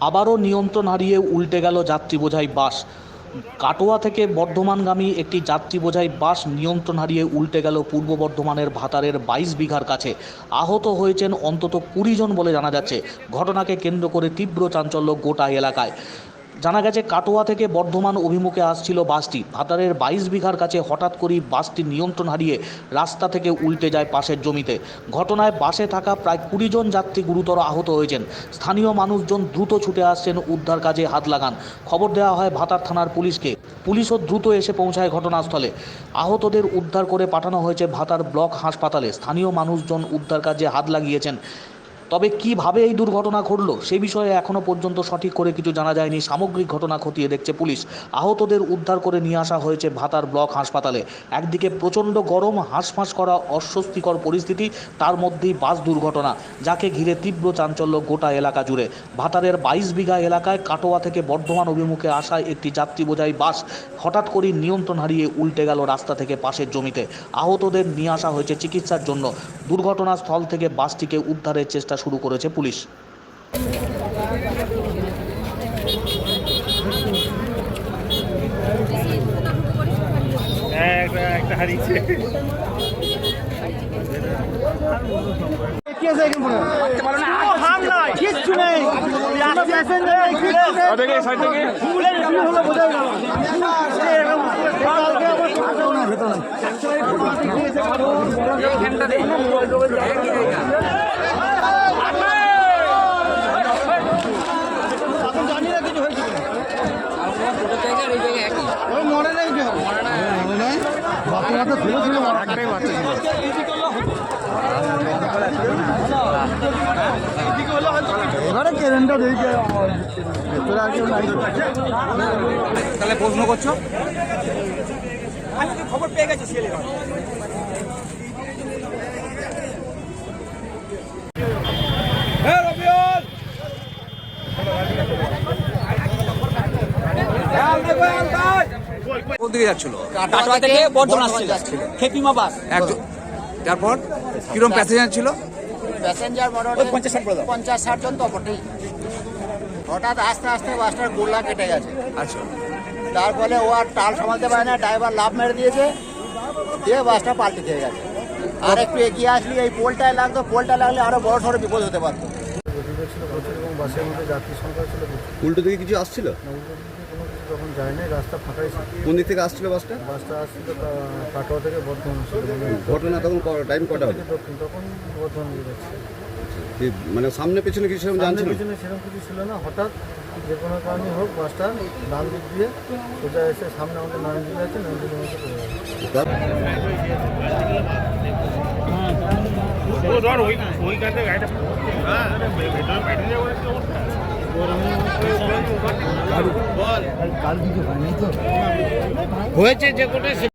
আবারও নিয়ন্ত্রণ হারিয়ে উল্টে গেল যাত্রী বোঝাই বাস। কাটোয়া থেকে বর্ধমানগামী একটি যাত্রী বোঝাই বাস নিয়ন্ত্রণ হারিয়ে উল্টে গেল পূর্ব বর্ধমানের ভাতারের বাইশ বিঘার কাছে। আহত হয়েছেন অন্তত কুড়ি জন বলে জানা যাচ্ছে। ঘটনাকে কেন্দ্র করে তীব্র চাঞ্চল্য গোটা এলাকায়। জানা গেছে, কাটোয়া থেকে বর্ধমান অভিমুখে আসছিল বাসটি। ভাতারের বাইশ বিঘার কাছে হঠাৎ করেই বাসটি নিয়ন্ত্রণ হারিয়ে রাস্তা থেকে উল্টে যায় পাশের জমিতে। ঘটনায় বাসে থাকা প্রায় কুড়ি জন যাত্রী গুরুতর আহত হয়েছেন। স্থানীয় মানুষজন দ্রুত ছুটে আসছেন উদ্ধার কাজে হাত লাগান। খবর দেওয়া হয়, ভাতার থানার পুলিশকে। পুলিশও দ্রুত এসে পৌঁছায় ঘটনাস্থলে। আহতদের উদ্ধার করে পাঠানো হয়েছে ভাতার ব্লক হাসপাতালে। স্থানীয় মানুষজন উদ্ধার কাজে হাত লাগিয়েছেন। তবে কীভাবে এই দুর্ঘটনা ঘটল সে বিষয়ে এখনও পর্যন্ত সঠিক করে কিছু জানা যায়নি। সামগ্রিক ঘটনা খতিয়ে দেখছে পুলিশ। আহতদের উদ্ধার করে নিয়ে আসা হয়েছে ভাতার ব্লক হাসপাতালে। একদিকে প্রচণ্ড গরম, হাঁসফাঁস করা অস্বস্তিকর পরিস্থিতি, তার মধ্যেই বাস দুর্ঘটনা, যাকে ঘিরে তীব্র চাঞ্চল্য গোটা এলাকা জুড়ে। ভাতারের বাইশ বিঘা এলাকায় কাটোয়া থেকে বর্ধমান অভিমুখে আসা একটি যাত্রী বোঝাই বাস হঠাৎ করেই নিয়ন্ত্রণ হারিয়ে উল্টে গেল রাস্তা থেকে পাশের জমিতে। আহতদের নিয়ে আসা হয়েছে চিকিৎসার জন্য। দুর্ঘটনাস্থল থেকে বাসটিকে উদ্ধারের চেষ্টা শুরু করেছে পুলিশ একটা একটা হারিয়েছে কিচ্ছু নেই কোনো প্যাসেঞ্জার নেই কিচ্ছু নেই থেকে সাইড থেকে ফুলের কি হলো বোঝা গেল কালকে আবার ভেতর না ভেতর না এখন জানি না কিছু হয়েছে কিনা। ওই মরে নাই কেউ মরে নাই বাচ্চা বাচ্চা ছিল ছিল একটাই বাচ্চা ছিল। এবারে কেরেন্টটা দেখে ভেতরে আর কেউ নাই। তাহলে প্রশ্ন কোন দিকে যাচ্ছিল কাটোয়া থেকে বর্ধমান আসছিল খেপিমা বাস। একজন। তারপর? কিরম প্যাসেঞ্জার ছিল? প্যাসেঞ্জার মোটামুটি পঞ্চাশ ষাট পঞ্চাশ ষাট জন তো বটেই। হঠাৎ আস্তে আস্তে বাসটার গোল্লা কেটে গেছে। আচ্ছা। তার ফলে ও আর টাল সামালতে পারে না ড্রাইভার লাভ মেরে দিয়েছে দিয়ে বাসটা পাল্টে খেয়ে গেছে। আর একটু এগিয়ে আসলে এই পোলটায় লাগতো পোলটা লাগলে আরও বড় সড়ো বিপদ হতে পারতো। গতিবেগ ছিল প্রচুর এবং বাসের মধ্যে যাত্রী সংখ্যা ছিল উল্টো দিকে কিছু আসছিল? তখন যায় নাই রাস্তা ফাঁকাই ছিল। কোন দিক থেকে আসছিল বাসটা? বাসটা আসছিল কা- কাটোয়া থেকে বর্ধমান ছিল মানে ঘটনা তখন টাইম কটা হবে দক্ষিণ তখন বর্ধমান নিয়ে যাচ্ছে যে মানে সামনে পেছনে কিছু সেরকম সামনে জানছিল? পিছনে সেরকম কিছু ছিল না। হঠাৎ যে কোনো কারণে হোক বাসটা ডান দিক দিয়ে সোজা এসে সামনে আমাদের নয়নদিকে আছে নয়নদিকের মধ্যে পড়ে গেছে তার- ও ধর ওই ওইখানে গাড়িটা হ্যাঁ ভেতরে পাঠিয়ে যাব কি অবস্থা। কাল কিছু হয়নি তো হয়েছে যে কোটা